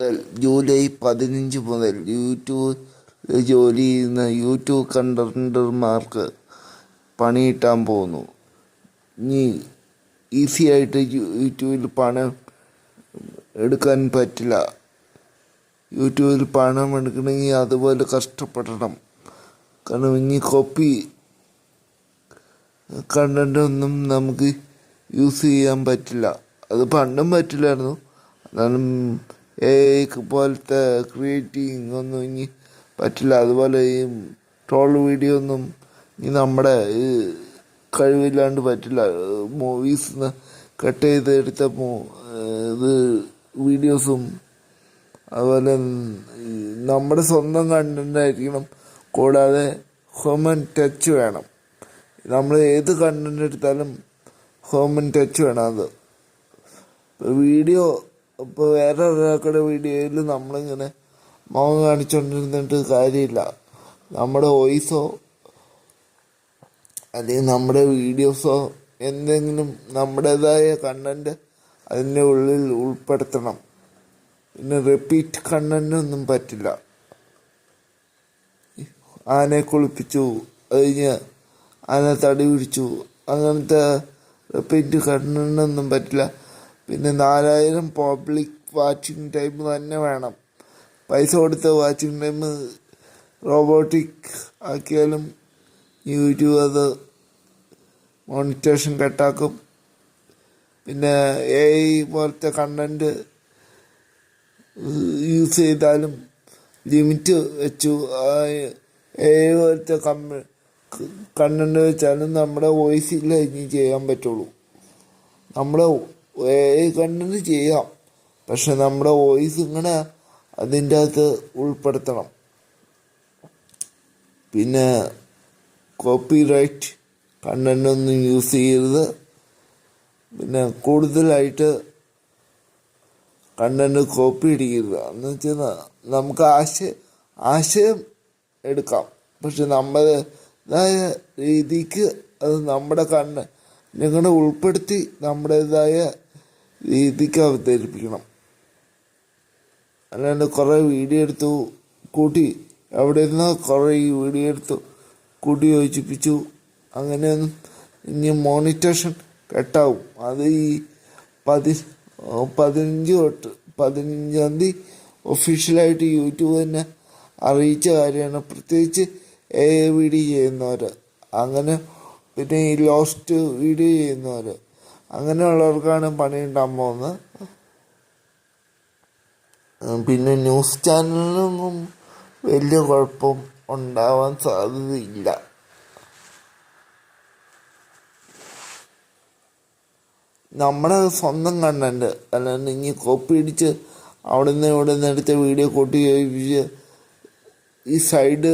മുതൽ ജൂലൈ പതിനഞ്ച് മുതൽ യൂട്യൂബ് ജോലി ചെയ്യുന്ന യൂട്യൂബ് കണ്ടന്റർമാർക്ക് പണി കിട്ടാൻ പോകുന്നു. ഇനി ഈസി ആയിട്ട് യൂട്യൂബിൽ പണം എടുക്കാൻ പറ്റില്ല. യൂട്യൂബിൽ പണം എടുക്കണമെങ്കിൽ അതുപോലെ കഷ്ടപ്പെടണം. കാരണം ഇനി കോപ്പി കണ്ടൊന്നും നമുക്ക് യൂസ് ചെയ്യാൻ പറ്റില്ല. അത് പണ്ടും പറ്റില്ലായിരുന്നു. അതാണ് പോലത്തെ ക്രിയേറ്റിംഗ് ഒന്നും ഇനി പറ്റില്ല. അതുപോലെ ഈ ട്രോൾ വീഡിയോ ഒന്നും ഇനി നമ്മുടെ കഴിവില്ലാണ്ട് പറ്റില്ല. മൂവീസ് കട്ട് ചെയ്ത് എടുത്ത ഇത് വീഡിയോസും അതുപോലെ നമ്മുടെ സ്വന്തം കണ്ടന്റ് ആയിരിക്കണം. കൂടാതെ ഹ്യൂമൻ ടച്ച് വേണം. നമ്മൾ ഏത് കണ്ടന്റ് എടുത്താലും ഹ്യൂമൻ ടച്ച് വേണം അത്. വീഡിയോ ഇപ്പോൾ വേറെ ഒരാൾക്കുടെ വീഡിയോയിൽ നമ്മളിങ്ങനെ മുഖം കാണിച്ചുകൊണ്ടിരുന്നിട്ട് കാര്യമില്ല. നമ്മുടെ വോയിസോ അല്ലെങ്കിൽ നമ്മുടെ വീഡിയോസോ എന്തെങ്കിലും നമ്മുടേതായ കണ്ടന്റ് അതിന്റെ ഉള്ളിൽ ഉൾപ്പെടുത്തണം. പിന്നെ റിപ്പീറ്റ് കണ്ടന്റ് ഒന്നും പറ്റില്ല. ആനയെ കുളിപ്പിച്ചു അത് കഴിഞ്ഞ് ആന തടി പിടിച്ചു അങ്ങനത്തെ റിപ്പീറ്റ് കണ്ടന്റ് ഒന്നും പറ്റില്ല. പിന്നെ നാലായിരം പബ്ലിക് വാച്ചിങ് ടൈം തന്നെ വേണം. പൈസ കൊടുത്ത വാച്ചിങ് ടൈം റോബോട്ടിക് ആക്കിയാലും യൂട്യൂബ് അത് മോണിറ്റേഷൻ കട്ടാക്കും. പിന്നെ എ ഐ പോലത്തെ കണ്ടന്റ് യൂസ് ചെയ്താലും ലിമിറ്റ് വെച്ചു. എ ഐ പോലത്തെ കമ്മ കണ്ടന്റ് വെച്ചാലും നമ്മുടെ വോയിസിൽ ഇനി ചെയ്യാൻ പറ്റുള്ളൂ. നമ്മുടെ കണ്ടന്റ് ചെയ്യാം. പക്ഷെ നമ്മുടെ വോയിസ് ഇങ്ങനെ അതിന്റെ അകത്ത് ഉൾപ്പെടുത്തണം. പിന്നെ കോപ്പി റൈറ്റ് കണ്ടൊന്നും യൂസ് ചെയ്യരുത്. പിന്നെ കൂടുതലായിട്ട് കണ്ടന്റ് കോപ്പി അടിക്കരുത്. എന്ന് വെച്ചാൽ നമുക്ക് ആശയ ആശയം എടുക്കാം. പക്ഷെ നമ്മുടേതായ രീതിക്ക് അത് നമ്മുടെ കണ്ണ് ഞങ്ങളുടെ ഉൾപ്പെടുത്തി നമ്മുടേതായ രീതിക്ക് അവതരിപ്പിക്കണം അല്ലാണ്ട് കുറേ വീഡിയോ എടുത്തു കൂട്ടി എവിടെ നിന്ന് കുറേ ഈ വീഡിയോ എടുത്തു കൂട്ടി യോജിപ്പിച്ചു. അങ്ങനെയൊന്നും ഇനി മോണിറ്റേഷൻ കെട്ടാവും. അത് ഈ പതി പതിനഞ്ച് തൊട്ട് പതിനഞ്ചാം തീയതി ഒഫീഷ്യലായിട്ട് യൂട്യൂബ് തന്നെ അറിയിച്ച കാര്യമാണ്. പ്രത്യേകിച്ച് എ വീഡിയോ ചെയ്യുന്നവർ അങ്ങനെ പിന്നെ ഈ ലോസ്റ്റ് വീഡിയോ ചെയ്യുന്നവർ അങ്ങനെയുള്ളവർക്കാണ് പണി ഉണ്ടാകാൻ പോകുന്നത്. പിന്നെ ന്യൂസ് ചാനലിനൊന്നും വലിയ കുഴപ്പം ഉണ്ടാവാൻ സാധ്യതയില്ല. നമ്മുടെ സ്വന്തം കണ്ടന്റ് അല്ലാണ്ട് ഇനി കോപ്പി അടിച്ച് അവിടെ നിന്ന് ഇവിടെ നിന്ന് എടുത്ത വീഡിയോ കൂട്ടി ഈ സൈഡ്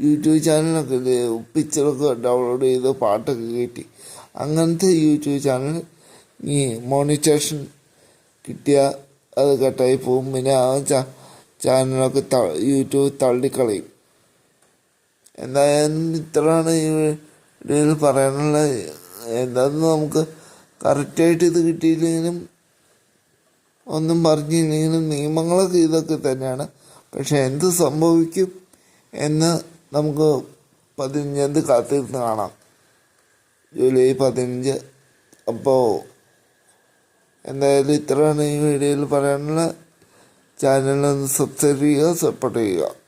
യൂട്യൂബ് ചാനലൊക്കെ പിക്ചറൊക്കെ ഡൗൺലോഡ് ചെയ്ത് പാട്ടൊക്കെ കയറ്റി അങ്ങനത്തെ യൂട്യൂബ് ചാനൽ ഈ മോണിറ്റേഷൻ കിട്ടിയാൽ അത് കട്ടായി പോകും. പിന്നെ ആ ചാ ചാനലൊക്കെ ത യൂട്യൂബ് തള്ളിക്കളയും. എന്തായാലും ഇത്രയാണ് ഈ വീഡിയോയിൽ പറയാനുള്ള എന്താണെന്ന് നമുക്ക് കറക്റ്റായിട്ട് ഇത് കിട്ടിയില്ലെങ്കിലും ഒന്നും പറഞ്ഞില്ലെങ്കിലും നിയമങ്ങളൊക്കെ ഇതൊക്കെ തന്നെയാണ്. പക്ഷെ എന്ത് സംഭവിക്കും എന്ന് നമുക്ക് പതിനഞ്ചാം തീയതി കാത്തിരുന്ന് കാണാം. ജൂലൈ പതിനഞ്ച്. അപ്പോൾ എന്തായാലും ഇത്രയാണ് ഈ വീഡിയോയിൽ പറയാനുള്ള ചാനലൊന്ന് സബ്സ്ക്രൈബ് ചെയ്യുക സപ്പോർട്ട് ചെയ്യുക.